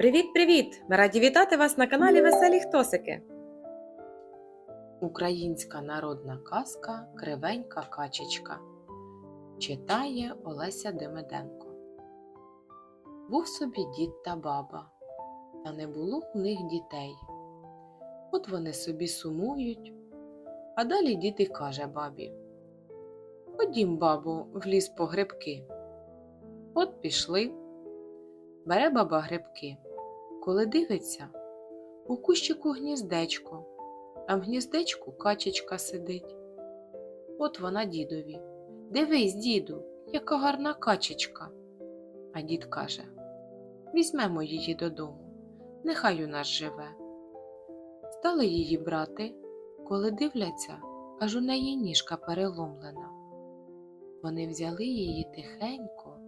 Привіт-привіт! Ми раді вітати вас на каналі Веселі Хтосики. Українська народна казка Кривенька качечка читає Олеся Демиденко. Був собі дід та баба, та не було в них дітей. От вони собі сумують, а далі дід і каже бабі: Ходім, бабу, в ліс по грибки. От пішли. Бере баба грибки. Коли дивиться, у кущику гніздечко, а в гніздечку качечка сидить. От вона дідові. Дивись, діду, яка гарна качечка. А дід каже Візьмемо її додому, нехай у нас живе. Стали її брати, коли дивляться, аж у неї ніжка переломлена. Вони взяли її тихенько,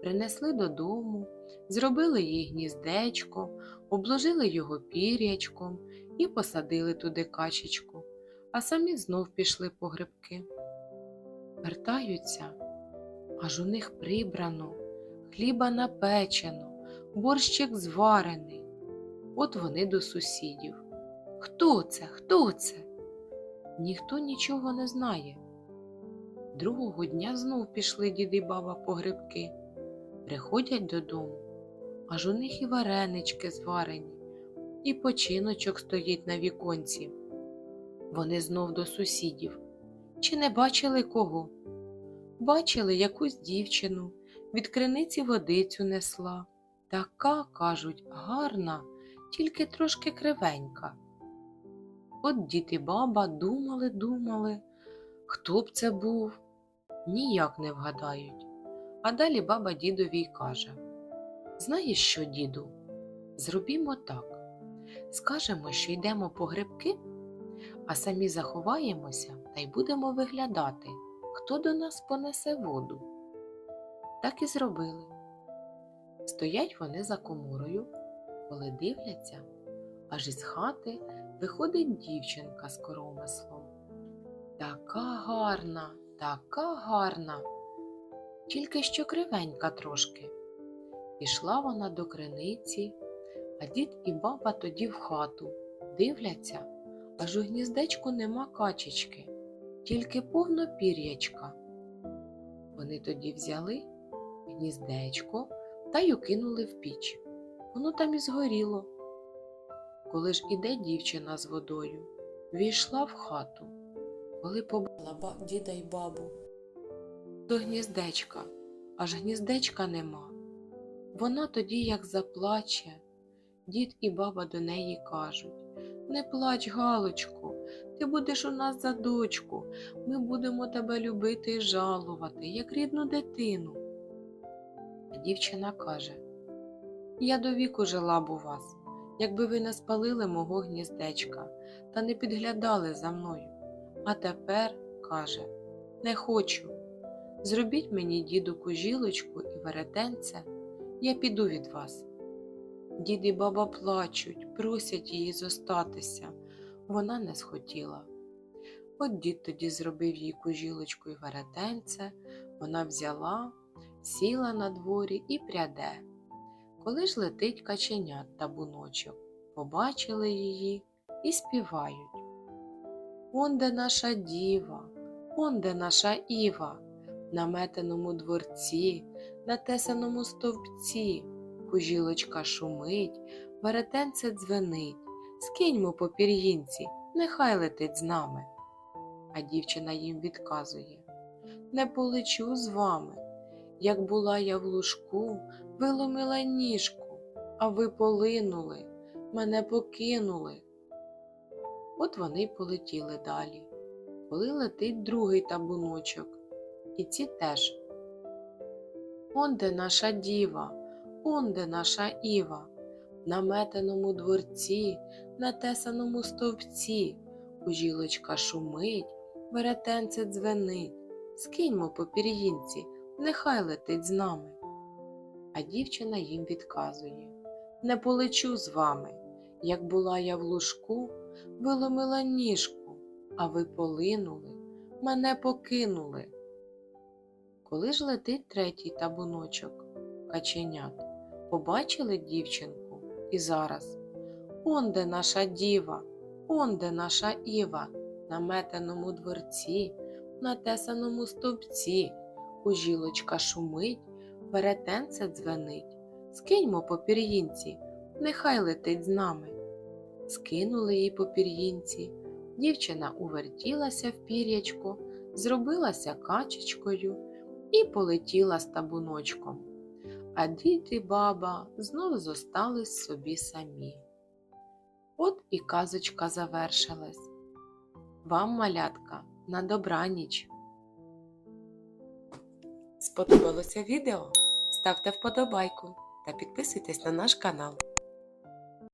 принесли додому, зробили їй гніздечко, обложили його пір'ячком і посадили туди качечку, а самі знов пішли по грибки. Вертаються, аж у них прибрано, хліба напечено, борщик зварений. От вони до сусідів. Хто це? Хто це? Ніхто нічого не знає. Другого дня знов пішли дід і баба по грибки. Приходять додому, аж у них і варенички зварені, і починочок стоїть на віконці. Вони знов до сусідів. Чи не бачили кого? Бачили якусь дівчину, від криниці водицю несла. Така, кажуть, гарна, тільки трошки кривенька. От дід і баба думали, думали, хто б це був, ніяк не вгадають. А далі баба дідові й каже Знаєш що, діду, зробімо так. Скажемо, що йдемо по грибки, а самі заховаємося та й будемо виглядати, хто до нас понесе воду. Так і зробили. Стоять вони за коморою, коли дивляться, аж із хати виходить дівчинка з коромислом. Така гарна, така гарна, тільки що кривенька трошки. Пішла вона до криниці, а дід і баба тоді в хату дивляться, аж у гніздечку нема качечки, тільки повно пір'ячка. Вони тоді взяли гніздечко та й укинули в піч. Воно там і згоріло. Коли ж іде дівчина з водою, війшла в хату, коли побачила діда й бабу. До гніздечка, аж гніздечка нема. Вона тоді як заплаче, дід і баба до неї кажуть Не плач, Галочку, ти будеш у нас за дочку, ми будемо тебе любити і жалувати, як рідну дитину. Дівчина каже Я до віку жила б у вас, якби ви не спалили мого гніздечка та не підглядали за мною. А тепер, каже, не хочу. Зробіть мені, діду, кужілочку і веретенце, я піду від вас. Дід і баба плачуть, просять її зостатися. Вона не схотіла. От дід тоді зробив їй кужілочку і веретенце, вона взяла, сіла на дворі і пряде. Коли ж летить каченят та буночок, побачили її і співають. Он де наша діва, он де наша Іва, на метеному дворці, на тесаному стовпці, кужілочка шумить, веретенце дзвенить, скиньмо по пір'їнці, нехай летить з нами. А дівчина їм відказує Не полечу з вами. Як була я в лужку, виломила ніжку, а ви полинули, мене покинули. От вони полетіли далі, коли летить другий табуночок, і ці теж. Он де наша діва, он де наша Іва, на метеному дворці, на тесаному стовпці, кужілочка шумить, веретенце дзвенить, скиньмо по пір'їнці, нехай летить з нами. А дівчина їм відказує Не полечу з вами. Як була я в лужку, виломила ніжку, а ви полинули, мене покинули. Коли ж летить третій табуночок? Каченят, побачили дівчинку. І зараз. Онде наша діва, онде наша Іва, на метеному дворці, на тесаному стовпці, кужілочка шумить, веретенце дзвенить. Скиньмо по пір'їнці, нехай летить з нами. Скинули їй по пір'їнці, дівчина увертілася в пір'ячко, зробилася качечкою і полетіла з табуночком. А дід і баба знов зостались собі самі. От і казочка завершилась. Вам, малятка, на добраніч. Сподобалося відео? Ставте вподобайку та підписуйтесь на наш канал.